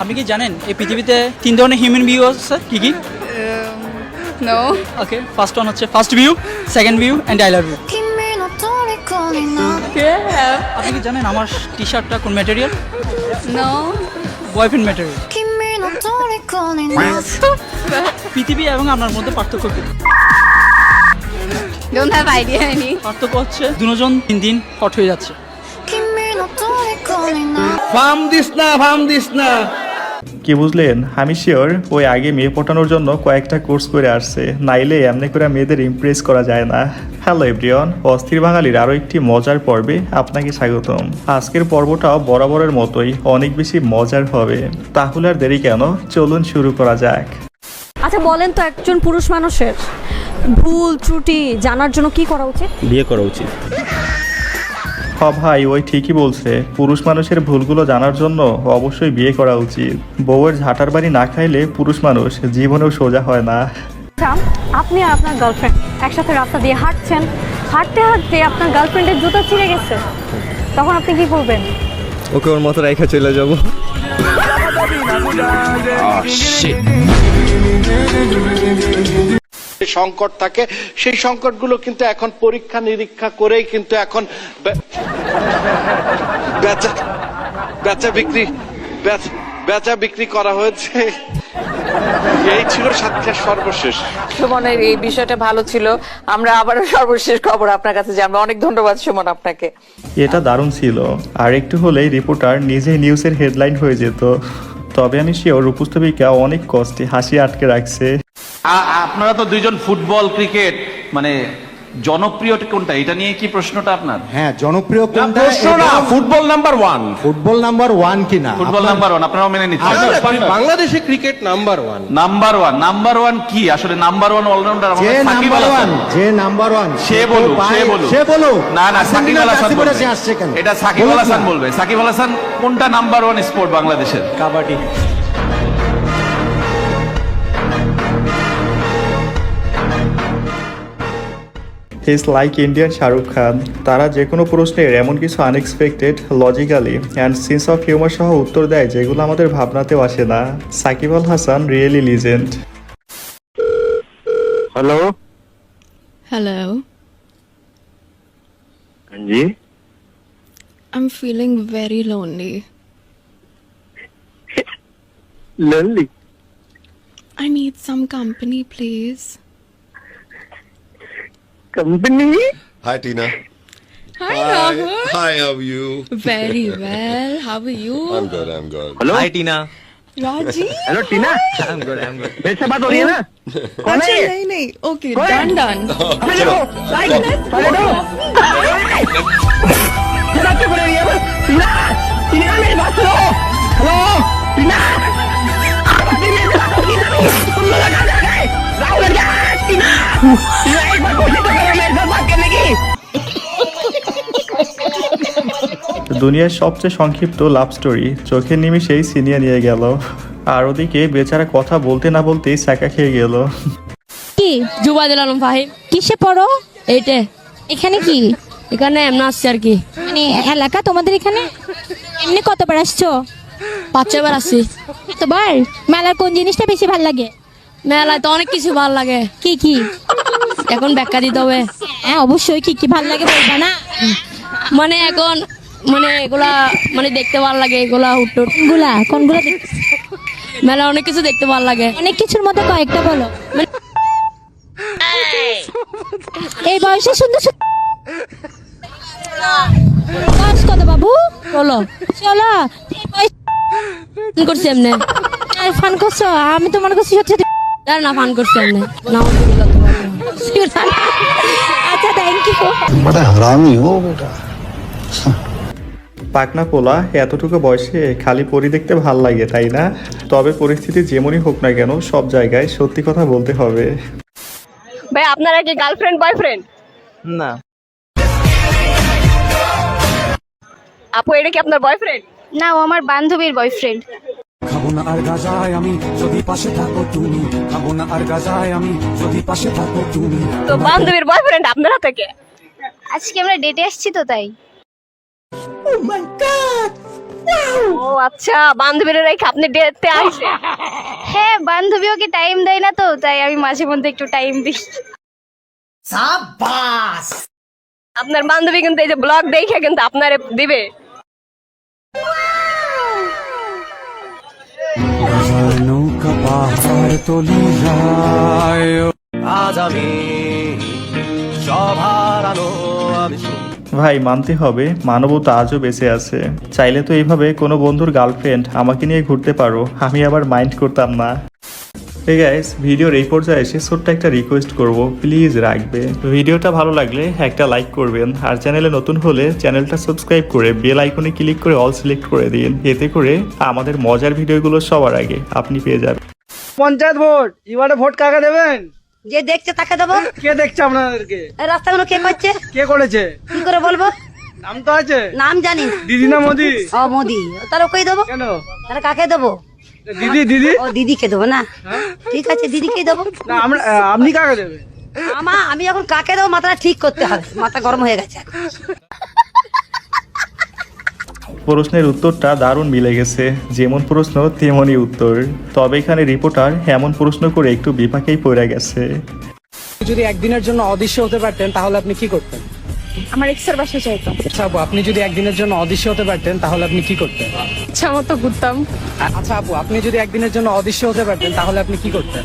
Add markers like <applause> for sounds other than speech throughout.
আপনি কি জানেন এই পৃথিবীতে তিন ধরনের হিউম্যান ভিউ আছে? কি কি? নো ওকে ফার্স্ট ওয়ান হচ্ছে first view second view and I love you আপনি কি জানেন আমার টি শার্টটা কোন ম্যাটেরিয়াল নো বয়ফ্রেন্ড ম্যাটেরিয়াল পৃথিবী এবং আপনার মধ্যে পার্থক্য কি? আইডিয়া এনি পার্থক্য হচ্ছে দুজন তিন দিন হট হয়ে যাচ্ছে। ফার্ম দিস না ফার্ম দিস না কি বুঝলেন? আমি শিওর ওই আগে মেয়ে পটানোর জন্য কয়েকটা কোর্স করে আসছে। নাইলে এমনি করে মেয়েদের ইমপ্রেস করা যায় না। হ্যালো এভরিওয়ান অস্থির বাঙালির আরও একটি মজার পর্বে আপনাকে স্বাগতম। আজকের পর্বটাও বরাবরের মতোই অনেক বেশি মজার হবে। তাহলে আর দেরি কেন? চলুন শুরু করা যাক। আচ্ছা বলেন তো একজন পুরুষ মানুষের ভুল ত্রুটি জানার জন্য কি করা উচিত? বিয়ে করা উচিত। হ ভাই ওই ঠিকই বলছে। পুরুষ মানুষের ভুলগুলো জানার জন্য অবশ্যই বিয়ে করা উচিত। বউয়ের ঝাঁটার বাড়ি না খাইলে পুরুষ মানুষ জীবনেও সোজা হয় না। আপনি আর আপনার গার্লফ্রেন্ড একসাথে রাস্তা দিয়ে হাঁটছেন। হাঁটতে হাঁটতে আপনার গার্লফ্রেন্ডের জুতো ছিঁড়ে গেছে। তখন আপনি কি করবেন? ওকে ওর মতো রেখা চলে যাব। যে সংকট থাকে সেই সংকটগুলো কিন্তু এখন পরীক্ষা নিরীক্ষা করেই কিন্তু এখন বেচা বেচা বিক্রি বেচা বিক্রি করা হয়েছে। এই ছিল সাতক্ষীরার সর্বশেষ। সুমনের এই বিষয়টা ভালো ছিল। আমরা আবারও সর্বশেষ খবর আপনার কাছে জানব। অনেক ধন্যবাদ সুমন আপনাকে। এটা দারুণ ছিল। আর একটু হলেই রিপোর্টার নিজেই নিউজের হেডলাইন হয়ে যেত। তবে আমি শিওর উপস্থাপিকা অনেক কষ্টে হাসি আটকে রাখছে। আপনারা তো দুইজন ফুটবল ক্রিকেট মানে জনপ্রিয় কোনটা? এটা নিয়ে কি প্রশ্নটা আপনার? হ্যাঁ জনপ্রিয় কোনটা প্রশ্ন না football number one. Football number one কিনা? ফুটবল নাম্বার ওয়ান আপনারাও মেনে নিচ্ছেন। বাংলাদেশে cricket number one? Number one number one কি? আসলে নাম্বার ওয়ান অলরাউন্ডার যে নাম্বার ওয়ান যে নাম্বার ওয়ান সে বলুক সে বলুক। সে বলুক। না না সাকিব আল হাসান বলবে। এটা সাকিব আল হাসান বলবে। সাকিব আল হাসান কোনটা নাম্বার ওয়ান স্পোর্ট বাংলাদেশের? Kabaddi. He's like Indian Shahrukh Khan তারা যে কোনো প্রশ্নের এমন কিছু unexpected logically and sense of humour সহ উত্তর দেয় যেগুলো আমাদের ভাবনাতেও আসে না Shakib Al Hasan really legend hello Hello. জি I'm feeling very lonely. <laughs> Lonely I need some company, please. company. Hi, Tina. Hi, Hi, how are you? Very well. How are you? I'm good, I'm good. Hello? Hi, Tina. <laughs> राजी দুনিয়ার সবচেয়ে সংক্ষিপ্ত love story চোখের নিমিষেই সিনিয়ে নিয়ে গেল। আর ওদিকে বেচারা কথা বলতে না বলতেই চাকা খেয়ে গেল। কি জুবাদুল আলম ফাহিম? কিসে পড়ো? এইটে। এখানে কি? এখানে এমন আসছে আর কি। মানে এলাকা তোমাদের এখানে? এমনি কতবার আসছো? পাঁচ ছবার আসছি। কতবার? মেলার কোন জিনিসটা বেশি ভালো লাগে? মেলায় তো অনেক কিছু ভালো লাগে। কি কি? এখন ব্যাখ্যা দিতে হবে। হ্যাঁ অবশ্যই কি কি ভালো লাগে বলবা না? মানে এখন মানে এগুলা মানে দেখতে ভালো লাগে এগুলা হুটুটগুলা কোনগুলা মেলা অনেক কিছু দেখতে ভালো লাগে। অনেক কিছুর মধ্যে কয়েকটা বলো। মানে- এই বয়সে সুন্দর বয়স কত বাবু? বলো চলো করছি এমনি। ফান করছ? আমি তো মনে করছি হচ্ছে না ফান করছি এমনি। না আচ্ছা থ্যাংক ইউ বেটা মানে হারামি ও বেটা পাকনা পোলা এতটুকু বয়সে খালি পরি দেখতে ভালো লাগে তাই না? তবে পরিস্থিতি যেমনই হোক না কেন সব জায়গায় সত্যি কথা বলতে হবে। ভাই আপনারা কি গার্লফ্রেন্ড বয়ফ্রেন্ড না। আপু এটা কি আপনার বয়ফ্রেন্ড না ও আমার বান্ধবীর বয়ফ্রেন্ড খাব না আর গাজায় আমি যদি পাশে থাকো তুমি। খাব না আর গাজায় আমি যদি পাশে থাকো তুমি। তো বান্ধবীর বয়ফ্রেন্ড আপনারা থেকে আজকে আমরা ডেটে আসছি তো তাই। ও আচ্ছা বান্ধবীরা রেখে আপনি ডেটতে আসে হ্যাঁ বান্ধবী ওকে টাইম দেয় না তো তাই আমি মাঝে মধ্যে একটু টাইম দিই। আপনার বান্ধবী কিন্তু এই যে ব্লগ দেখে কিন্তু আপনারে দিবে। নৌকা পাহাড় তলি আজ আমি সবার আলো আমি ভাই, মানতে হবে, মানবতা আজও বেঁচে আছে। চাইলে তো এইভাবে কোনো বন্ধুর গার্লফ্রেন্ড আমাকে নিয়ে ঘুরতে পারো। আমি আবার মাইন্ড করতাম না। হে গাইস ভিডিওর এই পর্যায়ে এসে ছোট্ট একটা রিকোয়েস্ট করব। প্লিজ রাখবে। ভিডিওটা ভালো লাগলে একটা লাইক করবেন। আর চ্যানেলে নতুন হলে চ্যানেলটা সাবস্ক্রাইব করে বেল আইকনে ক্লিক করে অল সিলেক্ট করে দিন। এতে করে আমাদের মজার ভিডিওগুলো সবার আগে আপনি পেয়ে যাবেন। পঞ্চায়েত ভোট, এবারে ভোট কাকে দেবেন? যে দেখছে তাকে দেবো। কে দেখছে আপনাদেরকে? রাস্তাগুলো কে করছে? কে করেছে? কি করে বলব? নাম তো আছে। নাম জানি। দিদি না মোদি? ও মোদি। তাহলে ওকেই দেবো? কেন? তাহলে কাকে দেবো? দিদি দিদি? ও দিদিকে দেবো না? ঠিক আছে দিদিকেই দেবো। না আমরা আপনি কাকে দেবেন? আমা আমি এখন কাকে দেবো মাথাটা ঠিক করতে হবে। মাথা গরম হয়ে গেছে। প্রশ্নের উত্তরটা দারুণ মিলে গেছে। যেমন প্রশ্ন তেমনই উত্তর। তবে এখানে রিপোর্টার এমন প্রশ্ন করে একটু বিপাকেই পড়ে গেছে। যদি একদিনের জন্য অদৃশ্য হতে পারতেন তাহলে আপনি কি করতেন? আমার এক্সের বাসা চাইতাম আচ্ছা আপু আপনি যদি একদিনের জন্য অদৃশ্য হতে পারতেন তাহলে আপনি কি করতেন? ইচ্ছা মতো ঘুরতাম। আচ্ছা আপু আপনি যদি একদিনের জন্য অদৃশ্য হতে পারতেন তাহলে আপনি কি করতেন?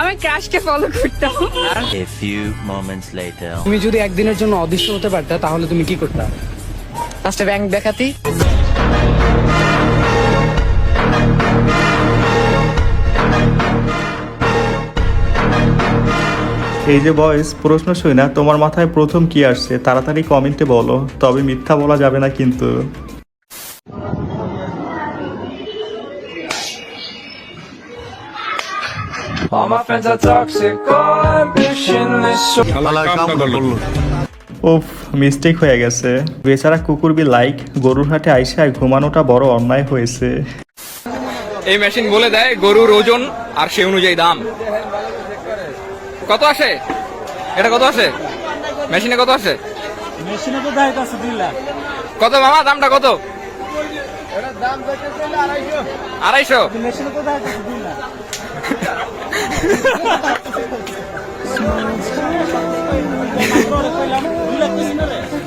আমি ক্রাশকে ফলো করতাম। A few moments later. তুমি যদি একদিনের জন্য অদৃশ্য হতে পারতে তাহলে তুমি কি করতে? ফার্স্টে ব্যাংক দেখাতি। এই যে বয়স প্রশ্ন শুই না তোমার মাথায় প্রথম কি আসছে? তাড়াতাড়ি কমেন্টে বলো তবে মিথ্যা বলা যাবে না কিন্তু। উফ মিস্টেক হয়ে গেছে। বেচারা কুকুর বি লাইক গরুর হাটে আইসায় ঘুমানোটা বড় অন্যায় হয়েছে। এই মেশিন বলে দেয় গরুর ওজন আর সে অনুযায়ী দাম। কত আসে? এটা কত আসে? মেশিনে কত আসে? মেশিনে তো দায় লাখ। কত মামা দামটা কত? আড়াইশো। মেশিনে তো দায় আছে দুই লাখ। <laughs>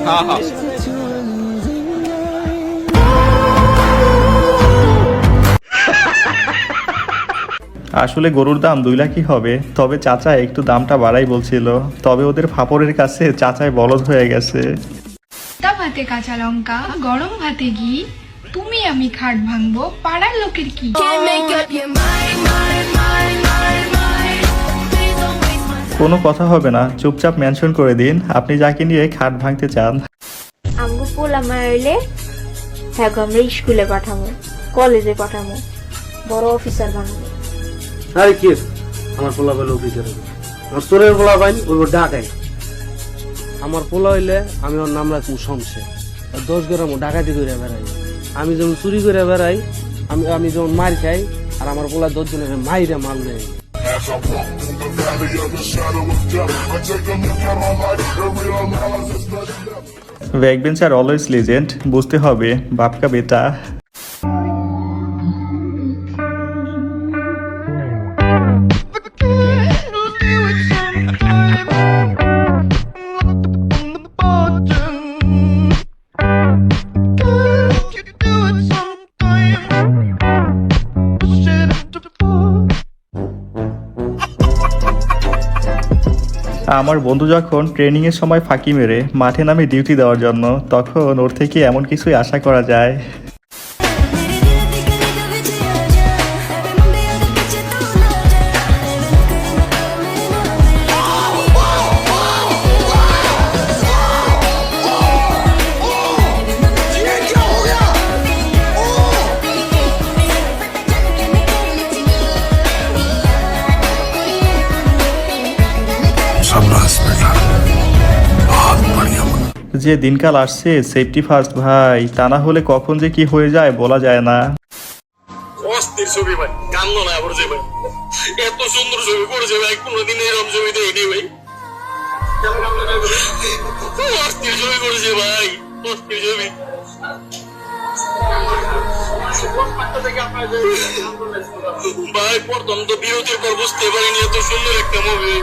হ্যাঁ হ্যাঁ আসলে গরুর দাম দুই লাখই হবে। তবে চাচা একটু দামটা বাড়াই বলছিল। তবে ওদের ফাপড়ের কাছে চাচায় বলদ হয়ে গেছে। ভাতে কাঁচা লঙ্কা গরম ভাতে ঘি তুমি আমি খাট ভাঙবো পাড়ার লোকের কি? কোনো কথা হবে না। চুপচাপ মেনশন করে দিন। আপনি যাকে নিয়ে খাট ভাঙতে চান। আমগো পোলা মারলে হ্যাঁ গো, আমরা স্কুলে পাঠাবো কলেজে পাঠাবো বড় অফিসার বানাবো। আরে কি আমার পোলা বলে অফিসার আমার চোরের পোলা পাইনি ওই ডাকাই। আমার পোলা হইলে আমি ওর নাম রাখব শমসে আর দশ গ্রাম ডাকাতি করে বেড়াই। আমি যখন চুরি করে বেড়াই আমি আমি যখন মার খাই আর আমার পোলা দশ জনের মাইরে মাল নেই ব্যাকবেঞ্চার অলওয়েজ লিজেন্ড বুঝতে হবে বাপকা বেটা। আমার বন্ধু যখন ট্রেনিংয়ের সময় ফাঁকি মেরে মাঠে নামে ডিউটি দেওয়ার জন্য, তখন ওর থেকে এমন কিছুই আশা করা যায়। যে দিনকাল আসছে সেফটি ফার্স্ট ভাই। তা না হলে কখন যে কি হয়ে যায় বলা যায় না। অস্থির ছবি ভাই কান্দ না পড়ছে ভাই। এত সুন্দর ছবি করেছে ভাই, কোনোদিন এরকম ছবি দেখিনি ভাই। অস্থির ছবি করেছে ভাই, অস্থির ছবি। ভাই, প্রথম তো বিরতির পর বুঝতে পারিনি এত সুন্দর একটা মুভি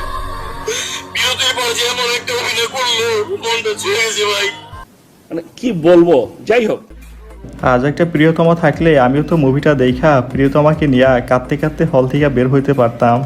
বিরতির পর এমন একটা অভিনয় করল মনটা ছুঁয়ে গেছে ভাই। মানে কি বলব? যাই হোক। আজ একটা প্রিয়তমা থাকলে আমিও তো মুভিটা দেখা প্রিয়তমাকে নিয়ে কাঁদতে কাঁদতে হল থেকে বের হইতে পারতাম।